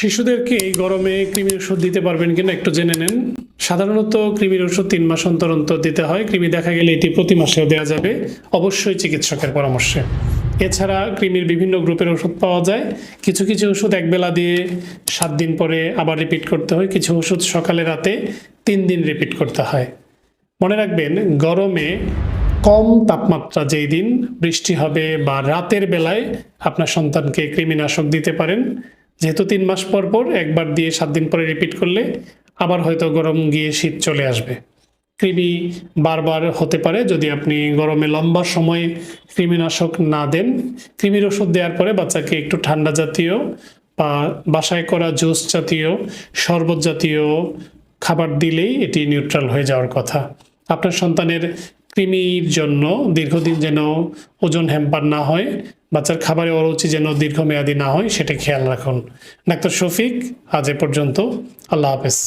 শিশুদেরকে এই গরমে কৃমির ওষুধ দিতে পারবেন কিনা একটু জেনে নেন। সাধারণত কৃমির ওষুধ তিন মাস অন্তর অন্তর দিতে হয়। কৃমি দেখা গেলে এটি প্রতি মাসেও দেওয়া যাবে। অবশ্যই চিকিৎসকের পরামর্শে। এছাড়া কৃমির বিভিন্ন গ্রুপের ওষুধ পাওয়া যায়। কিছু কিছু ওষুধ একবেলা দিয়ে সাত দিন পরে আবার রিপিট করতে হয়। কিছু ওষুধ সকালে রাতে তিন দিন রিপিট করতে হয়। মনে রাখবেন, গরমে কম তাপমাত্রা যেই দিন বৃষ্টি হবে বা রাতের বেলায় আপনার সন্তানকে কৃমিনাশক দিতে পারেন। যেহেতু তিন মাস পর পর, একবার দিয়ে সাত দিন পরে রিপিট করলে আবার হয়তো গরম গিয়ে শীত চলে আসবে। কৃমি বারবার হতে পারে যদি আপনি গরমে লম্বা সময় কৃমিনাশক না দেন। কৃমির ওষুধ দেওয়ার পরে বাচ্চাকে একটু ঠান্ডা জাতীয় বা বাসায় করা জুস জাতীয়, শরবত জাতীয় খাবার দিলেই এটি নিউট্রাল হয়ে যাওয়ার কথা। আপনার সন্তানের কৃমির জন্য দীর্ঘদিন যেন ওজন হ্যাম্পার না হয়, বাচ্চার খাবারে অরুচি যেন দীর্ঘমেয়াদী না হয়, সেটা খেয়াল রাখুন। ডাক্তার শফিক, আজ এ পর্যন্ত। আল্লাহ হাফেজ।